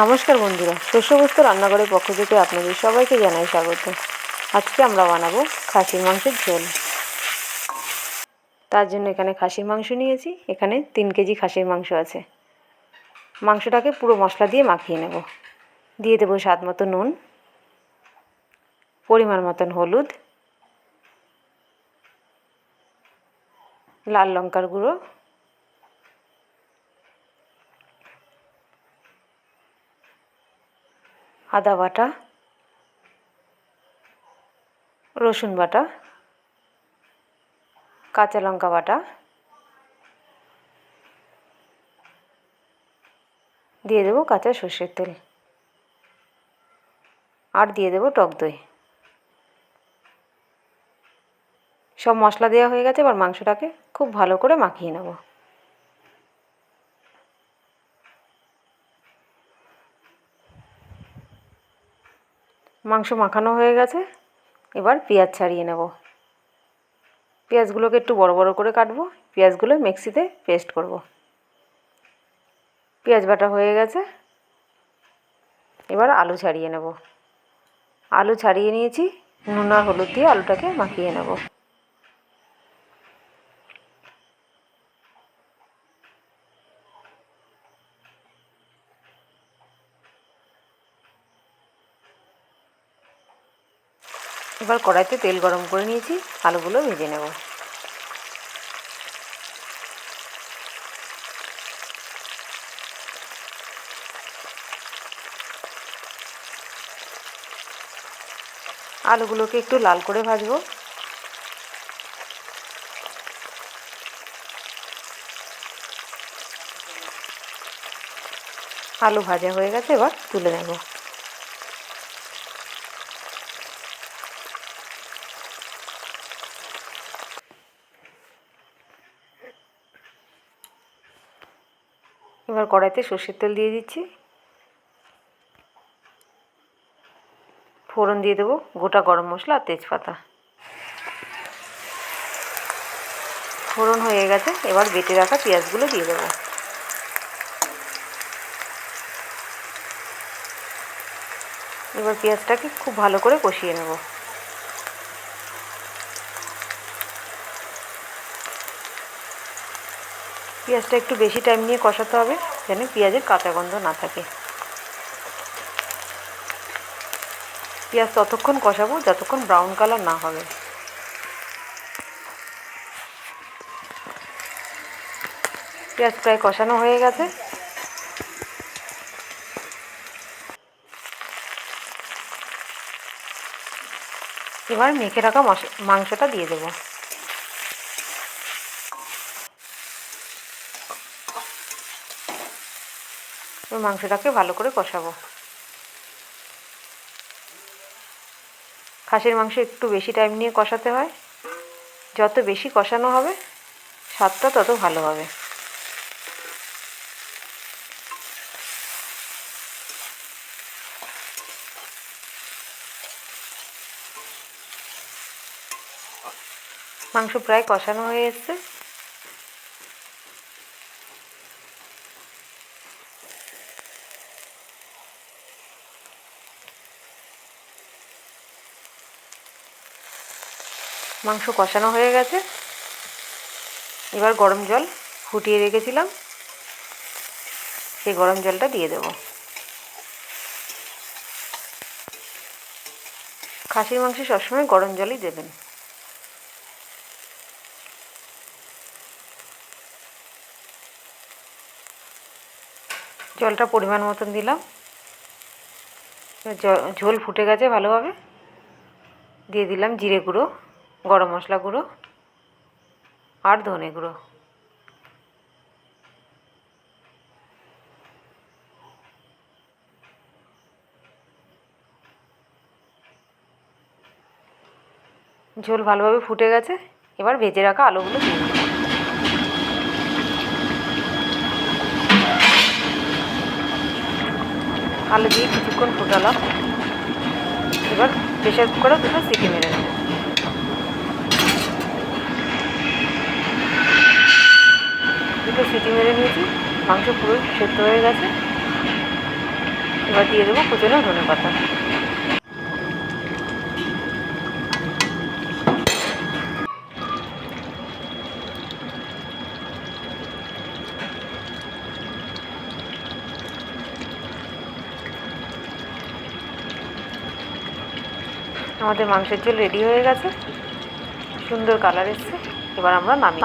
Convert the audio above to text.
নমস্কার বন্ধুরা, শস্যবস্তু রান্নাঘরের পক্ষ থেকে আপনাদের সবাইকে জানাই স্বাগত। আজকে আমরা বানাবো খাসির মাংসের ঝোল। তার জন্য এখানে খাসির মাংস নিয়েছি, এখানে তিন কেজি খাসির মাংস আছে। মাংসটাকে পুরো মশলা দিয়ে মাখিয়ে নেব। দিয়ে দেবো স্বাদ মতো নুন, পরিমাণ মতন হলুদ, লাল লঙ্কার গুঁড়ো আদা বাটা, রসুন বাটা, কাঁচা লঙ্কা বাটা দিয়ে দেবো কাঁচা সর্ষের তেল। আর দিয়ে দেবো টক দই। সব মশলা দেওয়া হয়ে গেছে, এবার মাংসটাকে খুব ভালো করে মাখিয়ে নেব। মাংস মাখানো হয়ে গেছে। এবার পেঁয়াজ ছাড়িয়ে নেব। পেঁয়াজগুলোকে একটু বড় বড় করে কাটবো। পেঁয়াজগুলো মিক্সিতে পেস্ট করব। পেঁয়াজ বাটা হয়ে গেছে। এবার আলু ছাড়িয়ে নেব। আলু ছাড়িয়ে নিয়েছি। নুন আর হলুদ দিয়ে আলুটাকে মাখিয়ে নেব। এবার কড়াইতে তেল গরম করে নিয়েছি, আলুগুলো ভেজে নেব। আলুগুলোকে একটু লাল করে ভাজবো। আলু ভাজা হয়ে গেছে, এবার তুলে নেব। এবার কড়াইতে সর্ষের তেল দিয়ে দিচ্ছি। ফোড়ন দিয়ে দেবো গোটা গরম মশলা আর তেজপাতা। ফোড়ন হয়ে গেছে, এবার বেটে রাখা পেঁয়াজগুলো দিয়ে দেবো। এবার পেঁয়াজটাকে খুব ভালো করে কষিয়ে নেব। পেঁয়াজটা একটু বেশি টাইম নিয়ে কষাতে হবে, যেন পেঁয়াজের কাঁচা গন্ধ না থাকে। পেঁয়াজ ততক্ষণ কষাবো, যতক্ষণ ব্রাউন কালার না হবে। পেঁয়াজ প্রায় কষানো হয়ে গেছে। এবার মেখে রাখা মাংসটা দিয়ে দেবো। মাংসটাকে ভালো করে কষাবো। খাসির মাংস একটু বেশি টাইম নিয়ে কষাতে হয়। যত বেশি কষানো হবে, স্বাদটা তত ভালো হবে। মাংস প্রায় কষানো হয়ে এসছে। মাংস কষানো হয়ে গেছে। এবার গরম জল ফুটিয়ে রেখেছিলাম। সেই গরম জলটা দিয়ে দেব। খাসির মাংসে সবসময় গরম জলই দেবেন। জলটা পরিমাণ মতন দিলাম। ঝোল ফুটে গেছে ভালোভাবে। দিয়ে দিলাম জিরে গুঁড়ো। গরম মশলা গুঁড়ো আর ধনে গুঁড়ো। ঝোল ভালোভাবে ফুটে গেছে, এবার ভেজে রাখা আলুগুলো আলু দিয়ে কিছুক্ষণ ফোটালাম। এবার প্রেশার কুকারে দুটো সিটি মেরে নেব। দুটো সিটি মেরে নিয়েছি মাংস পুরো সেদ্ধ হয়ে গেছে। এবার দিয়ে দেবো কুচনো ধনে পাতা। আমাদের মাংসের ঝোল রেডি হয়ে গেছে। সুন্দর কালার এসছে। এবার আমরা নামি